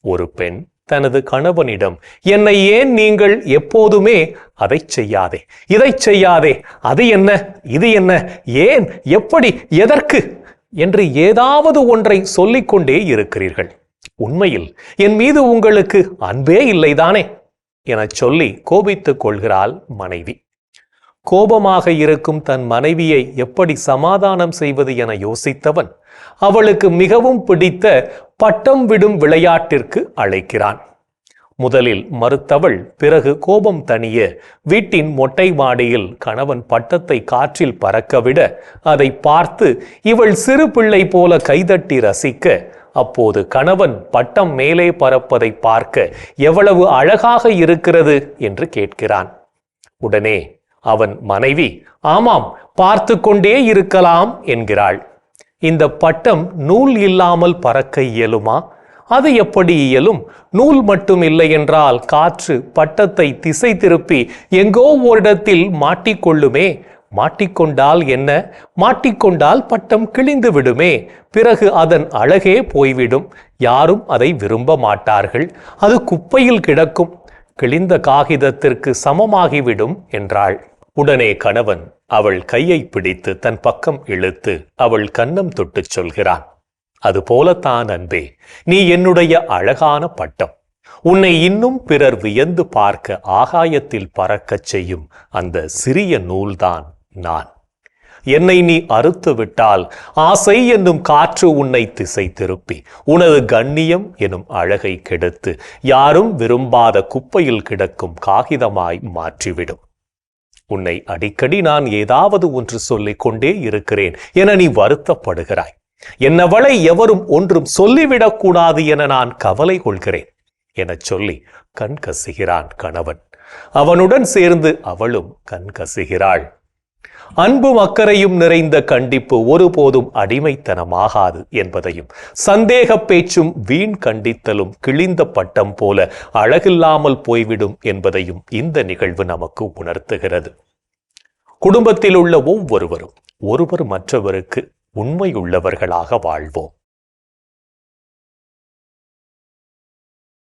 ஒரு பெண் தனது கணவனிடம் என்னை ஏன் நீங்கள் எப்போதுமே அதை செய்யாதே? இதை செய்யாதே? அது என்ன? இது என்ன? ஏன்? எப்படி? எதற்கு? என்று ஏதாவது ஒன்றை சொல்லிக்கொண்டே இருக்கிறீர்கள். உண்மையில் என் மீது உங்களுக்கு அன்பே இல்லைதானே? எனச் சொல்லி கோபித்துக் கொள்கிறாள் மனைவி. கோபமாக இருக்கும் தன் மனைவியை எப்படி சமாதானம் செய்வது என யோசித்தவன் அவளுக்கு மிகவும் பிடித்த பட்டம் விடும் விளையாட்டிற்கு அழைக்கிறான். முதலில் மறுத்தவள் பிறகு கோபம் தணிய வீட்டின் மொட்டை மாடியில் கணவன் பட்டத்தை காற்றில் பறக்கவிட அதை பார்த்து இவள் சிறு பிள்ளை போல கைதட்டி ரசிக்க அப்போது கணவன் பட்டம் மேலே பறப்பதை பார்க்க எவ்வளவு அழகாக இருக்கிறது என்று கேட்கிறான். உடனே அவன் மனைவி ஆமாம் பார்த்து கொண்டே இருக்கலாம் என்கிறாள். இந்த பட்டம் நூல் இல்லாமல் பறக்க இயலுமா? அது எப்படி இயலும்? நூல் மட்டும் இல்லை என்றால் காற்று பட்டத்தை திசை திருப்பி எங்கோ ஓரிடத்தில் மாட்டிக்கொள்ளுமே? மாட்டிக்கொண்டால் என்ன? மாட்டிக்கொண்டால் பட்டம் கிழிந்து விடுமே? பிறகு அதன் அழகே போய்விடும். யாரும் அதை விரும்ப மாட்டார்கள். அது குப்பையில் கிடக்கும். கிழிந்த காகிதத்திற்கு சமமாகிவிடும் என்றாள். உடனே கணவன் அவள் கையை பிடித்து தன் பக்கம் இழுத்து அவள் கன்னம் தொட்டுச் சொல்கிறான் அதுபோலத்தான் அன்பே நீ என்னுடைய அழகான பட்டம். உன்னை இன்னும் பிறர் வியந்து பார்க்க ஆகாயத்தில் பறக்கச் செய்யும் அந்த சிறிய நூல்தான் நான். என்னை நீ அறுத்து விட்டால் ஆசை என்னும் காற்று உன்னை திசை திருப்பி உனது கண்ணியம் எனும் அழகை கெடுத்து யாரும் விரும்பாத குப்பையில் கிடக்கும் காகிதமாய் மாற்றிவிடும். உன்னை அடிக்கடி நான் ஏதாவது ஒன்று சொல்லிக் கொண்டே இருக்கிறேன் என நீ வருத்தப்படுகிறாய். என்னவளை எவரும் ஒன்றும் சொல்லிவிடக்கூடாது என நான் கவலை கொள்கிறேன் எனச் சொல்லி கண் கசுகிறான் கணவன். அவனுடன் சேர்ந்து அவளும் கண் கசுகிறாள். அன்பும் அக்கறையும் நிறைந்த கண்டிப்பு ஒருபோதும் அடிமைத்தனமாகாது என்பதையும் சந்தேக பேச்சும் வீண் கண்டித்தலும் கிழிந்த பட்டம் போல அழகில்லாமல் போய்விடும் என்பதையும் இந்த நிகழ்வு நமக்கு உணர்த்துகிறது. குடும்பத்தில் உள்ள ஒவ்வொருவரும் ஒருவர் மற்றவருக்கு உண்மையுள்ளவர்களாக வாழ்வோம்.